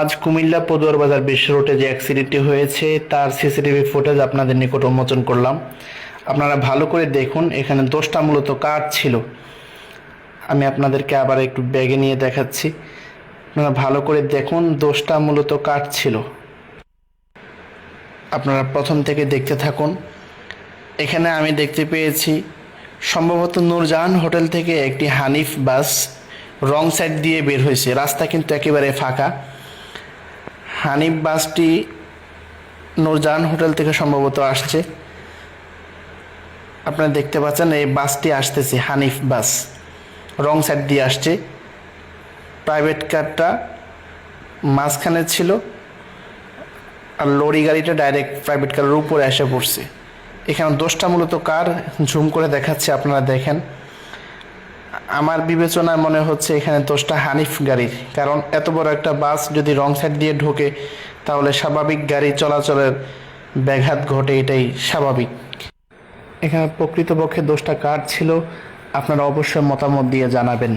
আজ কুমিল্লা পদুয়ার বাজার বিশ্ব রোডে যে অ্যাক্সিডেন্টটি হয়েছে, তার সিসিটিভি ফুটেজ আপনাদের নিকট উন্মোচন করলাম। আপনারা ভালো করে দেখুন, এখানে দোষটা মূলত কার ছিল? আমি আপনাদেরকে আবার একটু ব্যাগে নিয়ে দেখাচ্ছি। আপনারা ভালো করে দেখুন, দোষটা মূলত কার ছিল। আপনারা প্রথম থেকে দেখতে থাকুন। এখানে আমি দেখতে পেয়েছি, সম্ভবত নূরজাহান হোটেল থেকে একটি হানিফ বাস রং সাইড দিয়ে বের হয়েছে। রাস্তা কিন্তু একেবারে ফাঁকা। হানিফ বাসটি নূরজাহান হোটেল থেকে সম্ভবত আসছে। আপনারা দেখতে পাচ্ছেন এই বাসটি আসতেছে, হানিফ বাস। রং সাইড দিয়ে আসছে। প্রাইভেট কারটা মাঝখানে ছিল আর লরি গাড়িটা ডাইরেক্ট প্রাইভেট কারের উপরে এসে পড়ছে। এখানে দোষটা মূলত কার? ঝুম করে দেখাচ্ছে, আপনারা দেখেন। আমার বিবেচনায় মনে হচ্ছে এখানে দোষটা হানিফ গাড়ির কারণ এত বড় একটা বাস যদি রং সাইড দিয়ে ঢোকে, তাহলে স্বাভাবিক গাড়ি চলাচলের ব্যাঘাত ঘটে, এটাই স্বাভাবিক। এখানে প্রকৃতপক্ষে দোষটা কার ছিল, আপনারা অবশ্যই মতামত দিয়ে জানাবেন।